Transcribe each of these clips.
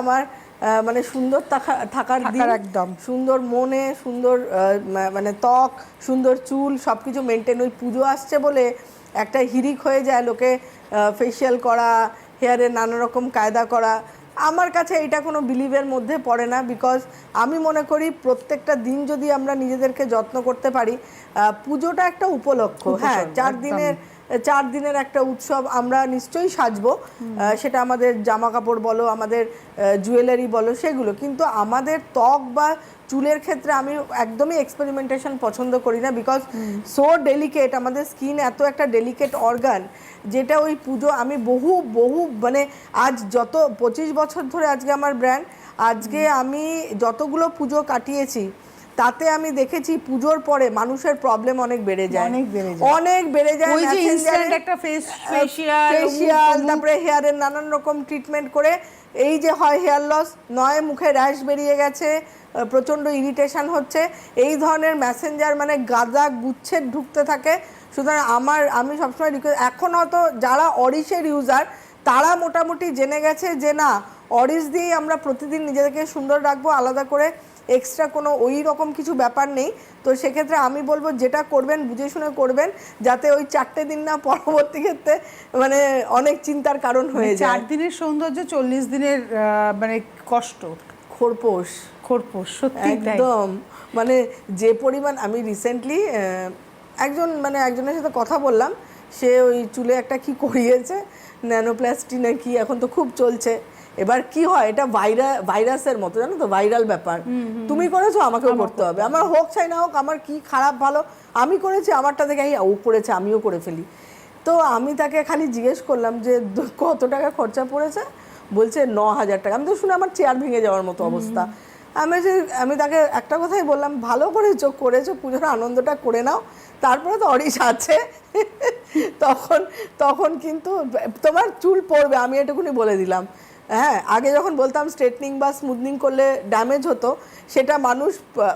আমার মানে সুন্দর থাকার দিন। একদম। সুন্দর মনে সুন্দর মানে ত্বক সুন্দর চুল সব কিছু মেনটেন ওই পুজো আসছে বলে একটা হিরিক হয়ে যায় লোকে ফেসিয়াল করা হেয়ারে নানা রকম কায়দা করা। আমার কাছে এটা কোনো বিলিভের মধ্যে পড়ে না বিকজ আমি মনে করি প্রত্যেকটা দিন যদি আমরা নিজেদেরকে যত্ন করতে পারি পুজোটা একটা উপলক্ষ। হ্যাঁ চার দিনের চার দিনের একটা উৎসব আমরা নিশ্চয়ই সাজবো। সেটা আমাদের জামা কাপড় বলো, আমাদের জুয়েলারি বলো, সেগুলো। কিন্তু আমাদের ত্বক বা চুলের ক্ষেত্রে আমি একদমই এক্সপেরিমেন্টেশন পছন্দ করি না বিকজ সো ডেলিকেট আমাদের স্কিন এত একটা ডেলিকেট অর্গান যেটা ওই পুজো আমি বহু বহু মানে আজ যত, পঁচিশ বছর ধরে আজকে আমার ব্র্যান্ড আজকে আমি যতগুলো পুজো কাটিয়েছি তাতে আমি দেখেছি পুজোর পরে মানুষের প্রবলেম অনেক বেড়ে যায়। অনেক বেড়ে যায়। অনেক বেড়ে যায় ওই যে ইনস্ট্যান্ট একটা ফেস ফেশিয়াল ফেশিয়াল তারপরে হেয়ারের নানান রকম ট্রিটমেন্ট করে এই যে হয় হেয়ার লস নয় মুখে র্যাশ বেরিয়ে গেছে প্রচণ্ড ইরিটেশন হচ্ছে। এই ধরনের মেসেঞ্জার মানে গাদা গুচ্ছের ঢুকতে থাকে। সুতরাং আমার আমি সবসময় রিকোয়েস্ট এখন হয়তো যারা অরিসের ইউজার তারা মোটামুটি জেনে গেছে যে না অরিস দিয়েই আমরা প্রতিদিন নিজেদেরকে সুন্দর রাখব আলাদা করে এক্সট্রা কোনো ওই রকম কিছু ব্যাপার নেই। তো সেক্ষেত্রে আমি বলব যেটা করবেন বুঝে শুনে করবেন যাতে ওই চারটে দিন না পরবর্তী ক্ষেত্রে মানে অনেক চিন্তার কারণ হয়ে যায়। চার দিনের সৌন্দর্য চল্লিশ দিনের মানে কষ্ট। খোরপোশ। খোরপোশ সত্যি একদম। মানে যে পরিমাণ আমি রিসেন্টলি একজন মানে একজনের সাথে কথা বললাম সে ওই চুলে একটা কি করিয়েছে ন্যানোপ্লাস্টি না কি এখন তো খুব চলছে। এবার কি হয় এটা ভাইরা ভাইরাসের মতো জানো তো? ভাইরাল ব্যাপার। তুমি করেছ আমাকেও করতে হবে। আমার হোক চাই না হোক আমার কি খারাপ ভালো আমি করেছি আমারটা দেখে ও করেছে আমিও করে ফেলি। তো আমি তাকে খালি জিজ্ঞেস করলাম যে কত টাকা খরচা পড়েছে? বলছে ন হাজার টাকা। আমি তো শুনে আমার চেয়ার ভেঙে যাওয়ার মতো অবস্থা। আমি যে আমি তাকে একটা কথাই বললাম ভালো করেছ করেছ পুজোর আনন্দটা করে নাও। তারপরে তো অরিস আছে। তখন তখন কিন্তু তোমার চুল পড়বে আমি এটুকুনি বলে দিলাম। হ্যাঁ আগে যখন বলতাম স্ট্রেটনিং বা স্মুথনিং করলে ড্যামেজ হতো সেটা মানুষ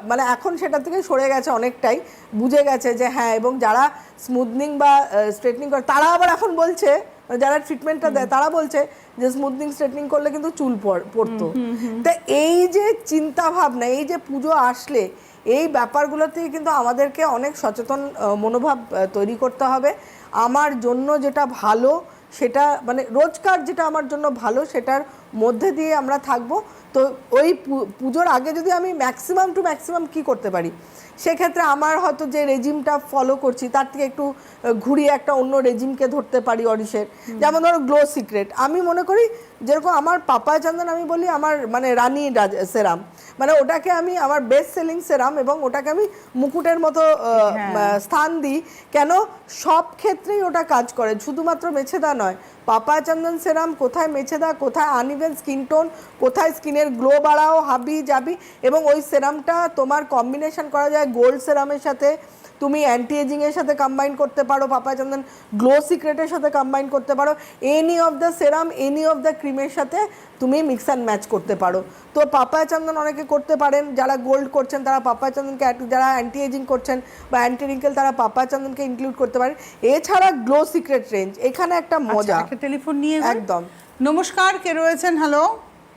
মানে এখন সেটা থেকে সরে গেছে অনেকটাই বুঝে গেছে যে হ্যাঁ এবং যারা স্মুথনিং বা স্ট্রেটনিং করে তারা আবার এখন বলছে যারা ট্রিটমেন্টটা দেয় তারা বলছে যে স্মুথনিং স্ট্রেটনিং করলে কিন্তু চুল পড়- পড়তো তা এই যে চিন্তা ভাবনা এই যে পুজো আসলে এই ব্যাপারগুলো থেকে কিন্তু আমাদেরকে অনেক সচেতন মনোভাব তৈরি করতে হবে। আমার জন্য যেটা ভালো সেটা মানে রোজকার যেটা আমার জন্য ভালো সেটার মধ্যে দিয়ে আমরা থাকব। তো ওই পুজোর আগে যদি আমি ম্যাক্সিমাম টু ম্যাক্সিমাম কি করতে পারি? সেক্ষেত্রে আমার হয়তো যে রেজিমটা ফলো করছি তার থেকে একটু ঘুরিয়ে একটা অন্য রেজিমকে ধরতে পারি অরিসের যেমন ধরো গ্লো সিক্রেট আমি মনে করি যেরকম আমার পাপায় চন্দন আমি বলি আমার মানে রানী সেরাম। মানে ওটাকে আমি আমার বেস্ট সেলিং সেরাম এবং ওটাকে আমি মুকুটের মতো আহ, স্থান দিই। কেন? সব ক্ষেত্রেই ওটা কাজ করে শুধুমাত্র মেছেদা নয়। পাপা চন্দন সেরাম কোথায় মেছেদা কোথায় আনইভেন স্কিন টোন কোথায় স্কিনের গ্লো বাড়াও হাবি যাবি এবং ওই সেরামটা তোমার কম্বিনেশন করা যায় গোল্ড সেরামের সাথে। তুমি অ্যান্টি এজিং এর সাথে কম্বাইন করতে পারো পাপা চন্দন গ্লো সিক্রেটের সাথে কম্বাইন করতে পারো। Any of the serum any of the ক্রিমের সাথে তুমি মিক্স অ্যান্ড ম্যাচ করতে পারো। তো পাপায়া চন্দন অনেকে করতে পারেন যারা গোল্ড করছেন তারা পাপায়া চন্দনকে যারা অ্যান্টি এজিং করছেন বা অ্যান্টি রিঙ্কেল তারা পাপায়া চন্দনকে ইনক্লুড করতে পারেন। এছাড়া গ্লো সিক্রেট রেঞ্জ এখানে একটা মজা। আচ্ছা, একটা টেলিফোন নিয়ে একদম। নমস্কার কে রয়েছেন? হ্যালো